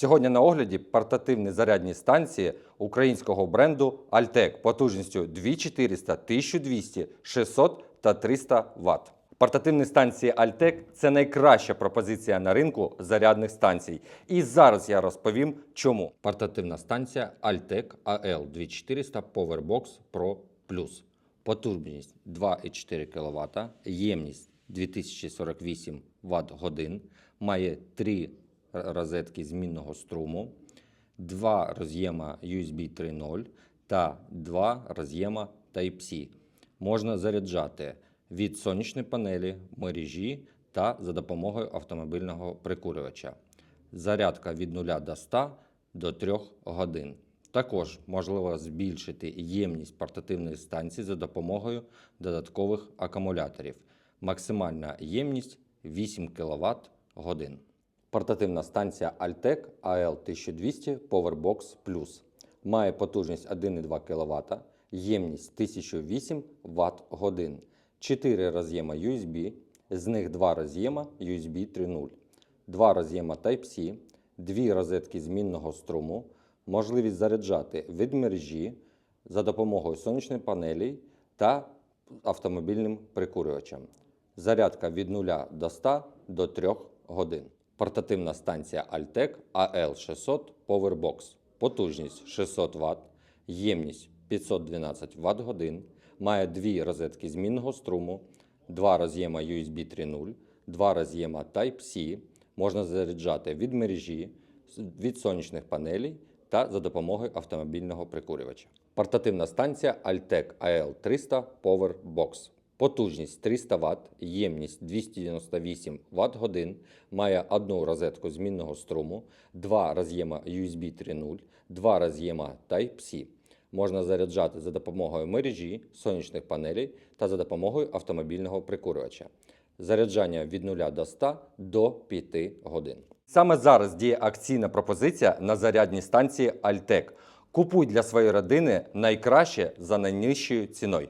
Сьогодні на огляді портативні зарядні станції українського бренду Altec потужністю 2400, 1200, 600 та 300 Вт. Портативні станції Altec – це найкраща пропозиція на ринку зарядних станцій. І зараз я розповім, чому. Портативна станція Altec AL2400 Powerbox Pro Plus. Потужність 2,4 кВт, ємність 2048 Вт годин, має три розетки змінного струму, два роз'єма USB 3.0 та два роз'єма Type-C. Можна заряджати від сонячної панелі, мережі та за допомогою автомобільного прикурювача. Зарядка від 0 до 100 до 3 годин. Також можливо збільшити ємність портативної станції за допомогою додаткових акумуляторів. Максимальна ємність 8 кВт годин. Портативна станція Altec AL1200 Powerbox Plus має потужність 1,2 кВт, ємність 1008 Вт годин, 4 роз'єма USB, з них 2 роз'єма USB 3.0, 2 роз'єма Type-C, 2 розетки змінного струму, можливість заряджати від мережі за допомогою сонячної панелі та автомобільним прикурювачем. Зарядка від 0 до 100 до 3 годин. Портативна станція Altec AL600 Powerbox. Потужність 600 Вт, ємність 512 Вт годин, має дві розетки змінного струму, два роз'єма USB 3.0, два роз'єма Type-C, можна заряджати від мережі, від сонячних панелей та за допомогою автомобільного прикурювача. Портативна станція Altec AL300 Powerbox. Потужність 300 Вт, ємність 298 Вт годин, має одну розетку змінного струму, два роз'єма USB 3.0, два роз'єма Type-C. Можна заряджати за допомогою мережі, сонячних панелей та за допомогою автомобільного прикурювача. Заряджання від 0 до 100 до 5 годин. Саме зараз діє акційна пропозиція на зарядній станції Altec. Купуй для своєї родини найкраще за найнижчою ціною.